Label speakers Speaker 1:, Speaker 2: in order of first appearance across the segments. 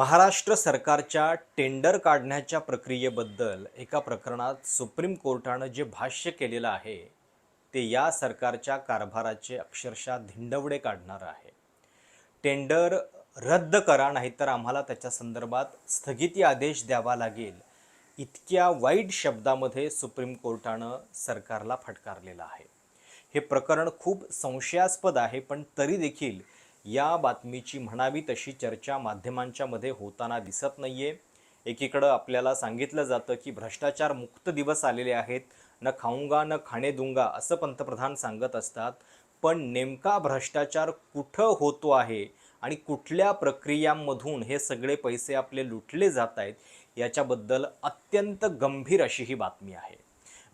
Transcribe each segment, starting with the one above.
Speaker 1: महाराष्ट्र सरकारच्या टेंडर काढण्याच्या प्रक्रियेबद्दल एका प्रकरणात सुप्रीम कोर्टानं जे भाष्य केलेलं आहे ते या सरकारच्या कारभाराचे अक्षरशः धिंडवडे काढणारं आहे. टेंडर रद्द करा नाहीतर आम्हाला त्याच्या संदर्भात स्थगिती आदेश द्यावा लागेल इतक्या वाईट शब्दामध्ये सुप्रीम कोर्टानं सरकारला फटकारलेलं आहे. हे प्रकरण खूप संशयास्पद आहे पण तरी देखील या बातमीची म्हणावी तशी चर्चा माध्यमांच्या मध्ये होताना दिसत नाही आहे एकीकडं आपल्याला सांगितलं जातं की भ्रष्टाचार मुक्त दिवस आलेले आहेत. न खाऊंगा न खाणे दुंगा असं पंतप्रधान सांगत असतात. पण नेमका भ्रष्टाचार कुठं होतो आहे आणि कुठल्या प्रक्रियांमधून हे सगळे पैसे आपले लुटले जात आहेत याच्याबद्दल अत्यंत गंभीर अशी ही बातमी आहे.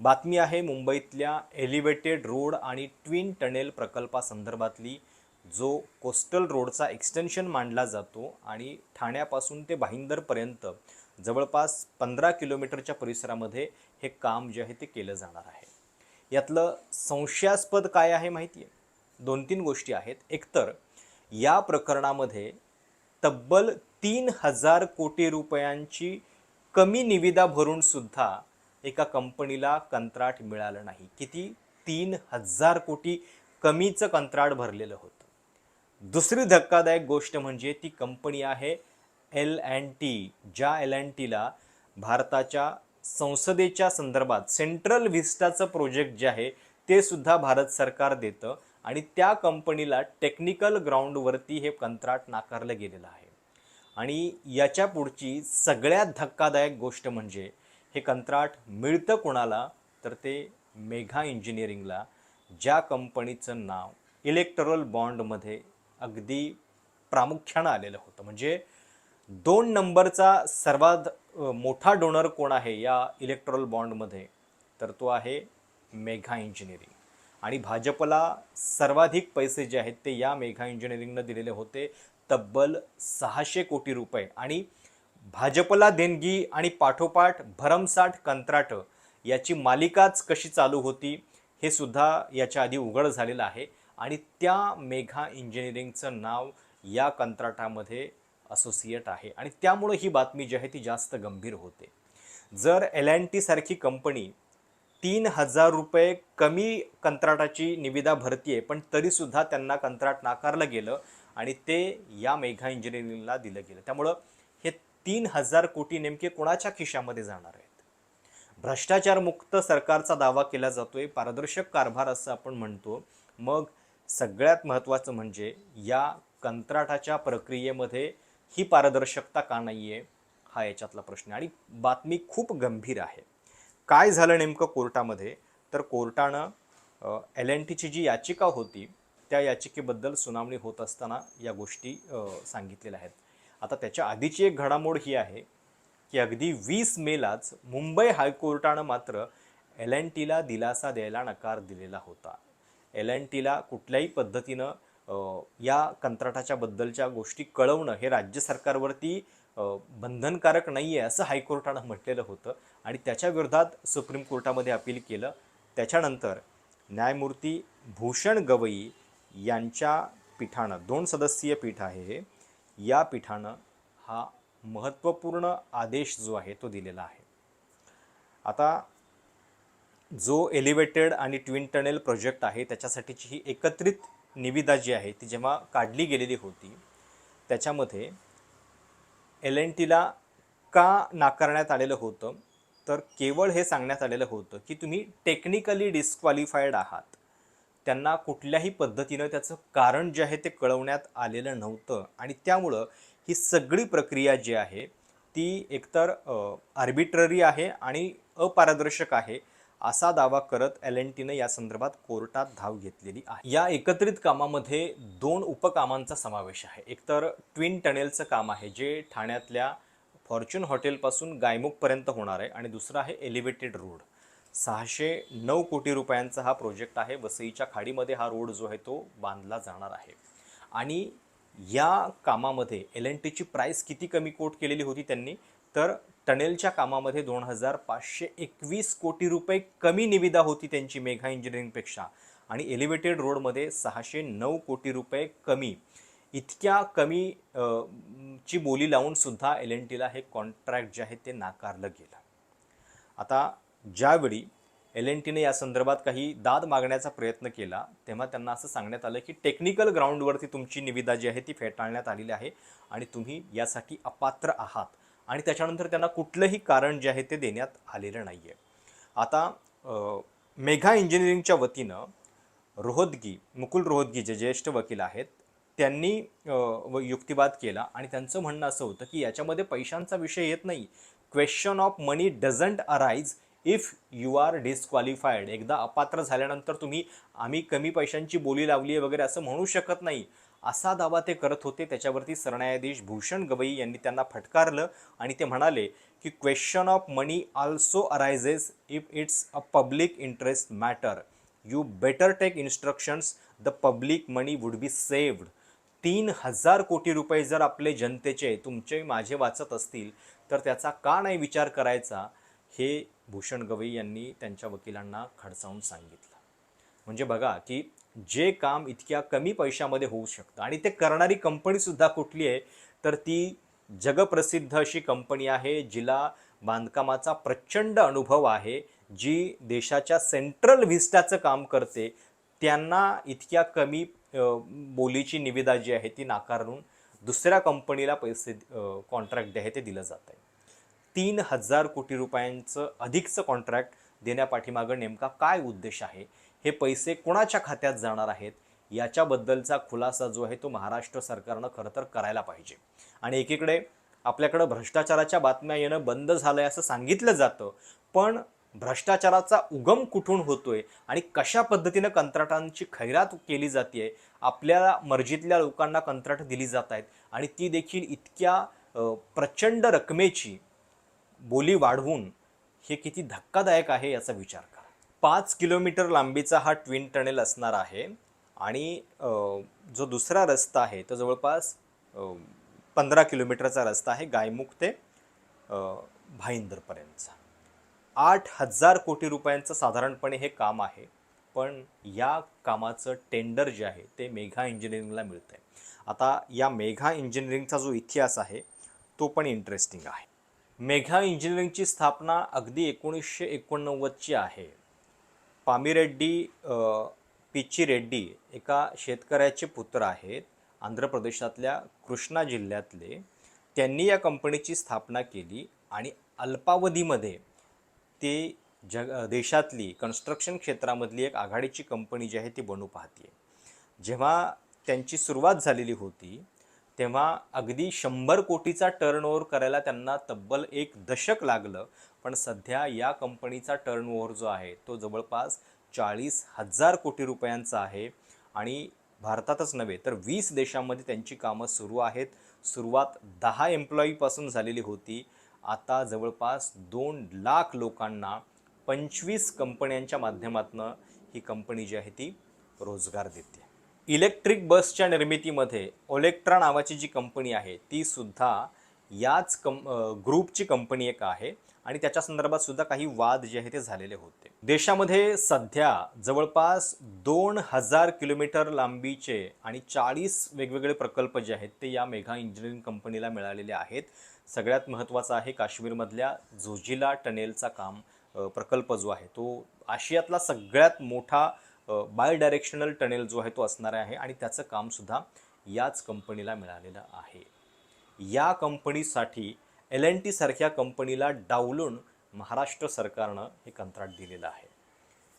Speaker 1: बातमी आहे मुंबईतल्या एलिव्हेटेड रोड आणि ट्विन टनेल प्रकल्पासंदर्भातली. जो कोस्टल रोडचा एक्सटेन्शन मांडला जातो आणि ठाण्यापासून ते भाईंदरपर्यंत जवळपास पंधरा किलोमीटरच्या परिसरामध्ये हे काम जे आहे ते केलं जाणार आहे. यातलं संशयास्पद काय आहे माहिती आहे? दोन तीन गोष्टी आहेत. एकतर या प्रकरणामध्ये तब्बल तीन हजार कोटी रुपयांची कमी निविदा भरून सुद्धा एका कंपनीला कंत्राट मिळालं नाही. किती? तीन हजार कोटी कमीचं कंत्राट भरलेलं होतं. दुसरी धक्कादायक गोष्ट म्हणजे ती कंपनी आहे एल अँड टी ज्या एल अँड टीला भारताच्या संसदेच्या संदर्भात सेंट्रल व्हिस्टाचं प्रोजेक्ट जे आहे ते सुद्धा भारत सरकार देतं आणि त्या कंपनीला टेक्निकल ग्राउंडवरती हे कंत्राट नाकारलं गेलेलं आहे. आणि याच्या पुढची सगळ्यात धक्कादायक गोष्ट म्हणजे हे कंत्राट मिळतं कोणाला? तर ते मेघा इंजिनिअरिंगला ज्या कंपनीचं नाव इलेक्ट्रल बॉन्डमध्ये अगदी प्रामुख्यानं आलेलं होतं. म्हणजे दोन नंबरचा सर्वात मोठा डोनर कोण आहे या इलेक्ट्रल बॉन्डमध्ये तर तो आहे मेघा इंजिनिअरिंग आणि भाजपला सर्वाधिक पैसे जे आहेत ते या मेघा इंजिनिअरिंगनं दिलेले होते. तब्बल सहाशे कोटी रुपये. आणि भाजपला देणगी आणि पाठोपाठ भरमसाठ कंत्राटं याची मालिकाच कशी चालू होती हे सुद्धा याच्या आधी उघड झालेलं आहे. आणि त्या मेघा इंजिनिअरिंगचं नाव या कंत्राटामध्ये असोसिएट आहे. आणि त्यामुळं ही बातमी जी आहे ती जास्त गंभीर होते. जर एल अँड टी सारखी कंपनी तीन हजार रुपये कमी कंत्राटाची निविदा भरती आहे पण तरीसुद्धा त्यांना कंत्राट नाकारलं गेलं आणि ते या मेघा इंजिनिअरिंगला दिलं गेलं. त्यामुळं हे तीन हजार कोटी नेमके कोणाच्या खिशामध्ये जाणार आहेत? भ्रष्टाचारमुक्त सरकारचा दावा केला जातोय पारदर्शक कारभार असं आपण म्हणतो. मग सगळ्यात महत्त्वाचं म्हणजे या कंत्राटाच्या प्रक्रियेमध्ये ही पारदर्शकता का नाही आहे हा याच्यातला प्रश्न. आहे. आणि बातमी खूप गंभीर आहे. काय झालं नेमकं कोर्टामध्ये? तर कोर्टानं एल एन टीची जी याचिका होती त्या याचिकेबद्दल सुनावणी होत असताना या गोष्टी सांगितलेल्या आहेत. आता त्याच्या आधीची एक घडामोड ही आहे की अगदी वीस मेलाच मुंबई हायकोर्टानं मात्र एल एन टीला दिलासा द्यायला नकार दिलेला होता. एल अँड टीला कुठल्याही पद्धतीनं या कंत्राटाच्या बद्दलच्या गोष्टी कळवणं हे राज्य सरकारवरती बंधनकारक नाही आहे असं हायकोर्टानं म्हटलेलं होतं आणि त्याच्या विरोधात सुप्रीम कोर्टामध्ये अपील केलं. त्याच्यानंतर न्यायमूर्ती भूषण गवई यांच्या पीठानं दोन सदस्यीय पीठ आहे हे या पीठानं हा महत्त्वपूर्ण आदेश जो आहे तो दिलेला आहे. आता जो एलिव्हेटेड आणि ट्विन टनेल प्रोजेक्ट आहे त्याच्यासाठीची ही एकत्रित निविदा जी आहे ती जेव्हा काढली गेलेली होती त्याच्यामध्ये एल एन टीला का नाकारण्यात आलेलं होतं? तर केवळ हे सांगण्यात आलेलं होतं की तुम्ही टेक्निकली डिस्क्वालिफाईड आहात. त्यांना कुठल्याही पद्धतीनं त्याचं कारण जे आहे ते कळवण्यात आलेलं नव्हतं. आणि त्यामुळं ही सगळी प्रक्रिया जी आहे ती एकतर आर्बिट्ररी आहे आणि अपारदर्शक आहे. असा दावा करत एल एन टीनं या संदर्भात कोर्टात धाव घेतलेली आहे. या एकत्रित कामामध्ये दोन उपकामांचा समावेश आहे. एकतर ट्विन टनेलचं काम आहे जे ठाण्यातल्या फॉर्च्यून हॉटेलपासून गायमुखपर्यंत होणार आहे आणि दुसरं आहे एलिव्हेटेड रोड. सहाशे नऊ कोटी रुपयांचा हा प्रोजेक्ट आहे. वसईच्या खाडीमध्ये हा रोड जो आहे तो बांधला जाणार आहे. आणि या कामामध्ये एल एन टीची प्राईस किती कमी कोट केलेली होती त्यांनी तर टनेलच्या कामामध्ये दोन हजार पाचशे एकवीस कोटी रुपये कमी निविदा होती त्यांची मेघा इंजिनिअरिंगपेक्षा. आणि एलिव्हेटेड रोडमध्ये सहाशे नऊ कोटी रुपये कमी. इतक्या कमी ची बोली लावून सुद्धा एल एन टीला हे कॉन्ट्रॅक्ट जे आहे ते नाकारलं गेलं. आता ज्यावेळी एल एन टीने या संदर्भात काही दाद मागण्याचा प्रयत्न केला तेव्हा त्यांना असं सांगण्यात आलं की टेक्निकल ग्राउंडवरती तुमची निविदा जी आहे ती फेटाळण्यात आलेली आहे आणि तुम्ही यासाठी अपात्र आहात. आणि त्याच्यानंतर त्यांना कुठलंही कारण जे आहे ते देण्यात आलेलं नाही आहे आता मेघा इंजिनिअरिंगच्या वतीनं रोहतगी मुकुल रोहतगी जे ज्येष्ठ वकील आहेत त्यांनी व युक्तिवाद केला आणि त्यांचं म्हणणं असं होतं की याच्यामध्ये पैशांचा विषय येत नाही. Question of money doesn't arise if you are disqualified एकदा अपात्र झाल्यानंतर तुम्ही आम्ही कमी पैशांची बोली लावली आहे वगैरे असं म्हणू शकत नाही. असा दावा ते करत होते. त्याच्यावरती सरन्यायाधीश भूषण गवई यांनी त्यांना फटकारलं आणि ते म्हणाले की question of money also arises if it's a public interest matter you better take instructions the public money would be saved तीन हजार कोटी रुपये जर आपले जनतेचे तुमचे माझे वाचत असतील तर त्याचा का नाही विचार करायचा? हे भूषण गवई यांनी त्यांच्या वकिलांना खडसावून सांगितलं. म्हणजे बघा की जे काम इतक्या कमी पैशामध्ये होऊ शकतं. आणि ते करणारी कंपनीसुद्धा कुठली आहे? तर ती जगप्रसिद्ध अशी कंपनी आहे जिला बांधकामाचा प्रचंड अनुभव आहे जी देशाच्या सेंट्रल व्हिस्टाचं काम करते. त्यांना इतक्या कमी बोलीची निविदा जी आहे ती नाकारून दुसऱ्या कंपनीला पैसे कॉन्ट्रॅक्ट जे आहे ते दिलं जात आहे. तीन हजार कोटी रुपयांचं अधिकचं कॉन्ट्रॅक्ट देण्यापाठीमागं नेमका काय उद्देश आहे? हे पैसे कोणाच्या खात्यात जाणार आहेत? याच्याबद्दलचा खुलासा जो आहे तो महाराष्ट्र सरकारनं खरं तर करायला पाहिजे. आणि एकीकडे आपल्याकडं भ्रष्टाचाराच्या बातम्या येणं बंद झालं आहे असं सांगितलं जातं पण भ्रष्टाचाराचा उगम कुठून होतोय आणि कशा पद्धतीनं कंत्राटांची खैरात केली जाते आपल्या मर्जीतल्या लोकांना कंत्राट दिली जात आहेत आणि ती देखील इतक्या प्रचंड रकमेची बोली वाढवून हे किती धक्कादायक आहे याचा विचार पाच किलोमीटर लांबीचा हा ट्विन टनेल असणार आहे. आणि जो दुसरा रस्ता आहे तो जवळपास पंधरा किलोमीटरचा रस्ता आहे गायमुख ते भाईंदरपर्यंतचा. आठ हजार कोटी रुपयांचं साधारणपणे हे काम आहे. पण या कामाचं टेंडर जे आहे ते मेघा इंजिनिअरिंगला मिळतं आहे आता या मेघा इंजिनिअरिंगचा जो इतिहास आहे तो पण इंटरेस्टिंग आहे. मेघा इंजिनिअरिंगची स्थापना अगदी एकोणीसशे एकोणनव्वदची आहे. पामिरेड्डी पिची पिच्ची रेड्डी एका शेतकऱ्याचे पुत्र आहेत आंध्र प्रदेशातल्या कृष्णा जिल्ह्यातले. त्यांनी या कंपनीची स्थापना केली आणि अल्पावधीमध्ये ते जग देशातली कन्स्ट्रक्शन क्षेत्रामधली एक आघाडीची कंपनी जी आहे ती बनू पाहते जेव्हा त्यांची सुरुवात झालेली होती तेव्हा अगदी शंभर कोटीचा टर्नओव्हर करायला त्यांना तब्बल एक दशक लागलं. पण सध्या या कंपनीचा टर्नओव्हर जो आहे तो जवळपास चाळीस हजार कोटी रुपयांचा आहे. आणि भारतातच नव्हे तर वीस देशांमध्ये त्यांची कामं सुरू आहेत. सुरुवात दहा एम्प्लॉईपासून झालेली होती. आता जवळपास दोन लाख लोकांना पंचवीस कंपन्यांच्या माध्यमातून ही कंपनी जी आहे ती रोजगार देते. इलेक्ट्रिक बसच्या निर्मितीमध्ये ओलेक्ट्रा नावाची जी कंपनी आहे ती सुद्धा याच कं ग्रुपची कंपनी एक आहे आणि त्याच्या संदर्भात सुद्धा काही वाद जे आहे ते झालेले होते. देशामध्ये सध्या जवळपास दोन हजार किलोमीटर लांबीचे आणि चाळीस वेगवेगळे प्रकल्प जे आहेत ते या मेघा इंजिनिअरिंग कंपनीला मिळालेले आहेत. सगळ्यात महत्त्वाचा आहे काश्मीरमधल्या झोजिला टनेलचा काम प्रकल्प जो आहे तो आशियातला सगळ्यात मोठा बाय डायरेक्शनल टनेल जो आहे तो असणार आहे आणि त्याचं कामसुद्धा याच कंपनीला मिळालेलं आहे. या कंपनीसाठी एल एन टीसारख्या कंपनीला डावलून महाराष्ट्र सरकारनं हे कंत्राट दिलेलं आहे.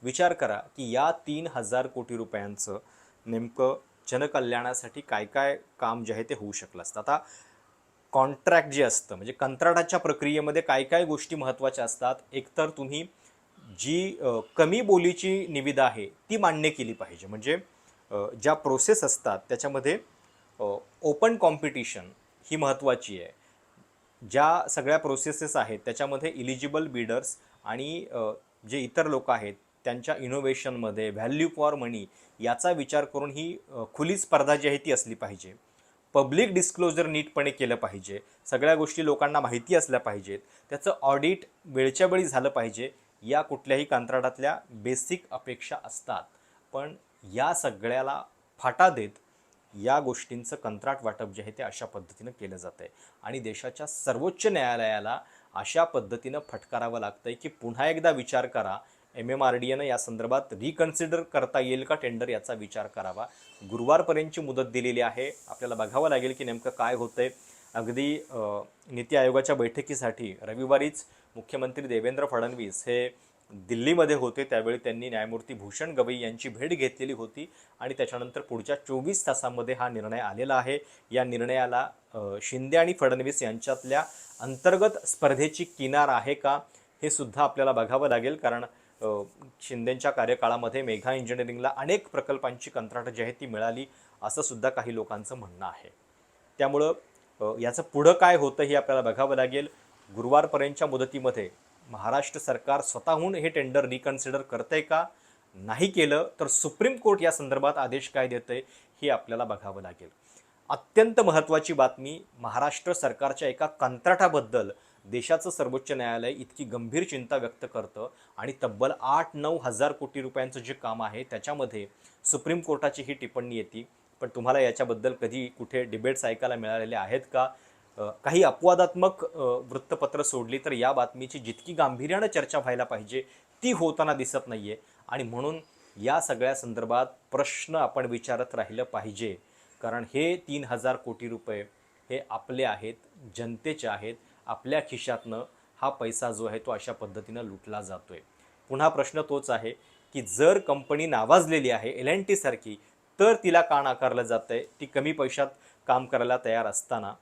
Speaker 1: विचार करा की या तीन हजार कोटी रुपयांचं नेमकं जनकल्याणासाठी काय काय काम जे आहे ते होऊ शकलं असतं. आता कॉन्ट्रॅक्ट जे असतं म्हणजे कंत्राटाच्या प्रक्रियेमध्ये काय काय गोष्टी महत्त्वाच्या असतात एकतर तुम्ही जी कमी बोलीची निविदा आहे ती मान्य केली पाहिजे. म्हणजे ज्या प्रोसेस असतात त्याच्यामध्ये ओपन कॉम्पिटिशन ही महत्त्वाची आहे. ज्या सगळ्या प्रोसेसेस आहेत त्याच्यामध्ये इलिजिबल बिडर्स आणि जे इतर लोक आहेत त्यांच्या इनोव्हेशनमध्ये व्हॅल्यू फॉर मनी याचा विचार करून ही खुली स्पर्धा जी आहे ती असली पाहिजे. पब्लिक डिस्क्लोजर नीटपणे केलं पाहिजे. सगळ्या गोष्टी लोकांना माहिती असल्या पाहिजेत. त्याचं ऑडिट वेळच्या वेळी झालं पाहिजे. या कुठल्याही कंत्राटातल्या बेसिक अपेक्षा असतात. पण या सगळ्याला फाटा देत या गोष्टींचं कंत्राट वाटप जे आहे ते अशा पद्धतीनं केलं जातं आहे आणि देशाच्या सर्वोच्च न्यायालयाला अशा पद्धतीनं फटकारावं लागतं आहे की पुन्हा एकदा विचार करा. एम एम आर डी एनं या संदर्भात रिकन्सिडर करता येईल का टेंडर याचा विचार करावा. गुरुवारपर्यंतची मुदत दिलेली आहे. आपल्याला बघावं लागेल की नेमकं काय होतंय. अगदी नीती आयोगाच्या बैठकीसाठी रविवारीच मुख्यमंत्री देवेंद्र फडणवीस हे दिल्लीमध्ये होते. त्यावेळी त्यांनी न्यायमूर्ती भूषण गवई यांची भेट घेतलेली होती आणि त्याच्यानंतर पुढच्या चोवीस तासामध्ये हा निर्णय आलेला आहे. या निर्णयाला शिंदे आणि फडणवीस यांच्यातल्या अंतर्गत स्पर्धेची किनार आहे का हे सुद्धा आपल्याला बघावं लागेल. कारण शिंदेंच्या शिंदेच्या कार्यकाळामध्ये मेघा इंजिनिअरिंगला अनेक प्रकल्पांची कंत्राटं जी आहेत ती मिळाली असं सुद्धा काही लोकांचं म्हणणं आहे. त्यामुळं याचं पुढं काय होतं हे आपल्याला बघावं लागेल. गुरुवारपर्यंतच्या मुदतीमध्ये महाराष्ट्र सरकार स्वतःहून हे टेंडर रिकन्सिडर करतंय का? नाही केलं तर सुप्रीम कोर्ट या संदर्भात आदेश काय देतंय हे आपल्याला बघावं लागेल. अत्यंत महत्त्वाची बातमी महाराष्ट्र सरकारच्या एका कंत्राटाबद्दल देशाचं सर्वोच्च न्यायालय इतकी गंभीर चिंता व्यक्त करतं आणि तब्बल आठ नऊ हजार कोटी रुपयांचं जे काम आहे त्याच्यामध्ये सुप्रीम कोर्टाची ही टिप्पणी येते. पण तुम्हाला याच्याबद्दल कधी कुठे डिबेट्स ऐकायला मिळालेले आहेत का? काही अपवादात्मक वृत्तपत्र सोडली तर या बातमीची जितकी गांभीर्यानं चर्चा व्हायला पाहिजे ती होताना दिसत नाही आहे आणि म्हणून या सगळ्या संदर्भात प्रश्न आपण विचारत राहिलं पाहिजे. कारण हे तीन हजार कोटी रुपये हे आपले आहेत जनतेचे आहेत आपल्या खिशातनं हा पैसा जो आहे तो अशा पद्धतीनं लुटला जातो आहे पुन्हा प्रश्न तोच आहे की जर कंपनी नावाजलेली आहे एल एन टीसारखी तर तिला का नाकारलं जातं आहे ती कमी पैशात काम करायला तयार असताना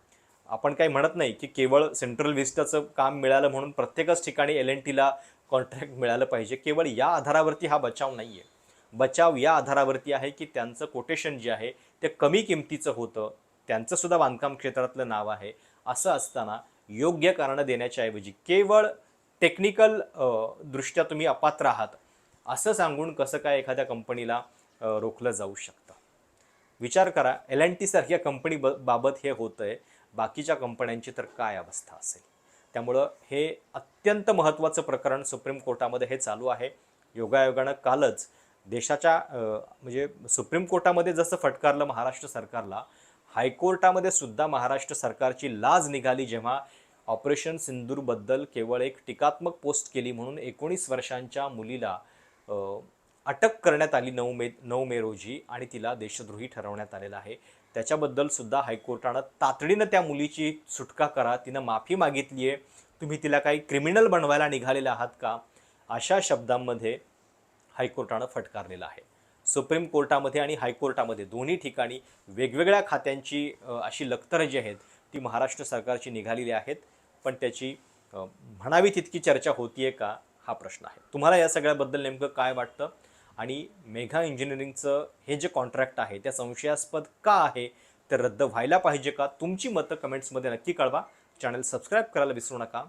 Speaker 1: आपण काही म्हणत नाही की केवळ सेंट्रल विस्टाचं काम मिळालं म्हणून प्रत्येकच ठिकाणी एल एन टीला कॉन्ट्रॅक्ट मिळालं पाहिजे. केवळ या आधारावरती हा बचाव नाही आहे बचाव या आधारावरती आहे की त्यांचं कोटेशन जे आहे ते कमी किमतीचं होतं. त्यांचंसुद्धा बांधकाम क्षेत्रातलं नाव आहे. असं असताना योग्य कारणं देण्याच्या ऐवजी केवळ टेक्निकल दृष्ट्या तुम्ही अपात्र आहात असं सांगून कसं काय एखाद्या कंपनीला रोखलं जाऊ शकतं? विचार करा. एल एन टी सारख्या कंपनी ब बाबत हे होतं आहे बाकीच्या कंपन्यांची तर काय अवस्था असेल? त्यामुळं हे अत्यंत महत्त्वाचं प्रकरण सुप्रीम कोर्टामध्ये हे चालू आहे. योगायोगानं कालच देशाच्या म्हणजे सुप्रीम कोर्टामध्ये जसं फटकारलं महाराष्ट्र सरकारला हायकोर्टामध्ये सुद्धा महाराष्ट्र सरकारची लाज निघाली जेव्हा ऑपरेशन सिंदूरबद्दल केवळ एक टीकात्मक पोस्ट केली म्हणून एकोणीस वर्षांच्या मुलीला अटक करण्यात आली नऊ मे नऊ मे रोजी आणि तिला देशद्रोही ठरवण्यात आलेलं आहे. त्याच्याबद्दल सुद्धा हायकोर्टानं तातडीनं त्या मुलीची सुटका करा तिनं माफी मागितली आहे तुम्ही तिला काही क्रिमिनल बनवायला निघालेले आहात का? अशा शब्दांमध्ये हायकोर्टानं फटकारलेलं आहे. सुप्रीम कोर्टामध्ये आणि हायकोर्टामध्ये दोन्ही ठिकाणी वेगवेगळ्या खात्यांची अशी लक्तरं जी आहेत ती महाराष्ट्र सरकारची निघालेली आहेत. पण त्याची म्हणावी तितकी चर्चा होतीये का? हा प्रश्न आहे. तुम्हाला या सगळ्याबद्दल नेमकं काय वाटतं? आणि मेघा इंजिनिअरिंगचं हे जे कॉन्ट्रॅक्ट आहे त्या संशयास्पद का आहे ते रद्द व्हायला पाहिजे का? तुमची मतं कमेंट्समध्ये नक्की कळवा. चॅनल सबस्क्राईब करायला विसरू नका.